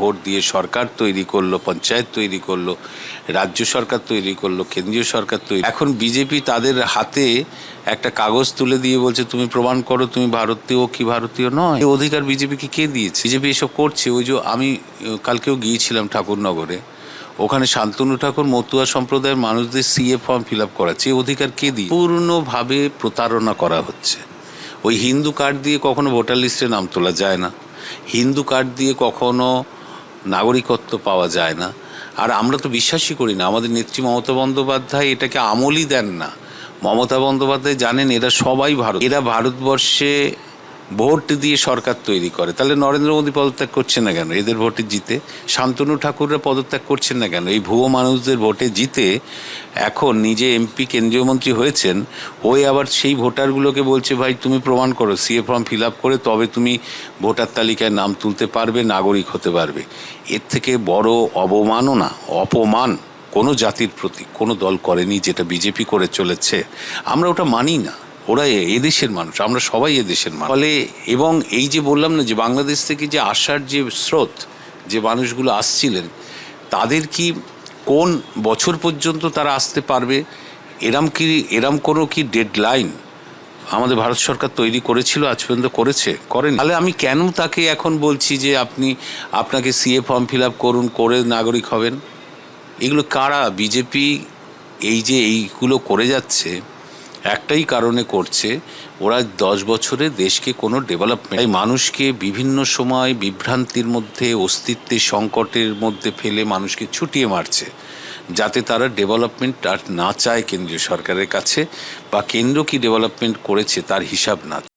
Vote দিয়ে সরকার তৈরি করল, পঞ্চায়েত তৈরি করল, রাজ্য সরকার তৈরি করল, কেন্দ্রীয় সরকার তৈরি এখন বিজেপি তাদের হাতে একটা কাগজ তুলে দিয়ে বলছে, তুমি প্রমাণ করো, তুমি ভারতীয়, কি ভারতীয় নয়? অধিকার বিজেপিকে কে দিয়েছে? বিজেপি এসব করছে। ওই যে আমি কালকেও গিয়েছিলাম ঠাকুরনগরে। ওখানে শান্তনু ঠাকুর, মতুয়া সম্প্রদায়ের মানুষদের সিএ ফর্ম ফিল আপ করাচ্ছে অধিকার কে দিয়ে? পূর্ণভাবে প্রতারণা করা হচ্ছে। ওই হিন্দু কার্ড দিয়ে কখনো ভোটার লিস্টে নাম তোলা যায় না। হিন্দু কার্ড দিয়ে কখনো নাগরিকত্ব পাওয়া যায় না। আর আমরা তো বিশ্বাসই করি না। আমাদের নেত্রী মমতা বন্দ্যোপাধ্যায় এটাকে আমলই দেন না। মমতা বন্দ্যোপাধ্যায় জানেন এরা সবাই ভারত এরা ভারতবর্ষে ভোট দিয়ে সরকার তৈরি করে। তাহলে নরেন্দ্র মোদী পদত্যাগ করছে না কেন? এদের ভোটে জিতে শান্তনু ঠাকুররা পদত্যাগ করছেন না কেন? এই ভুয়ো মানুষদের ভোটে জিতে এখন নিজে এমপি, কেন্দ্রীয় মন্ত্রী হয়েছেন, ওই আবার সেই ভোটারগুলোকে বলছে, ভাই, তুমি প্রমাণ করো, সিএ ফর্ম ফিল আপ করে তবে তুমি ভোটার তালিকায় নাম তুলতে পারবে, নাগরিক হতে পারবে। এর থেকে বড় অবমাননা অপমান কোনো জাতির প্রতি, কোনো দল করেনি যেটা বিজেপি করে চলেছে। আমরা ওটা মানি না। ওরা এদেশের মানুষ, আমরা সবাই এদেশের মানুষ। ফলে এবং এই যে বললাম না যে বাংলাদেশ থেকে যে আসার যে স্রোত, যে মানুষগুলো আসছিলেন, তাদের কি কোন বছর পর্যন্ত তারা আসতে পারবে? এরম কি, এরম কোনো কি ডেড লাইন আমাদের ভারত সরকার তৈরি করেছিল, আজ পর্যন্ত করেছে? করেন। তাহলে আমি কেন তাকে এখন বলছি যে আপনি, আপনাকে সিএ ফর্ম ফিল আপ করুন, করে নাগরিক হবেন? এগুলো কারা? বিজেপি এই যে এইগুলো করে যাচ্ছে একটাই কারণে করছে, ওরা দশ বছরে দেশকে কোনো ডেভেলপমেন্ট মানুষকে বিভিন্ন সময় বিভ্রান্তির মধ্যে অস্তিত্বের সংকটের মধ্যে ফেলে মানুষকে ছুটিয়ে মারছে, যাতে তারা ডেভেলপমেন্ট আর না চায় কেন্দ্রীয় সরকারের কাছে, বা কেন্দ্র কি ডেভেলপমেন্ট করেছে তার হিসাব না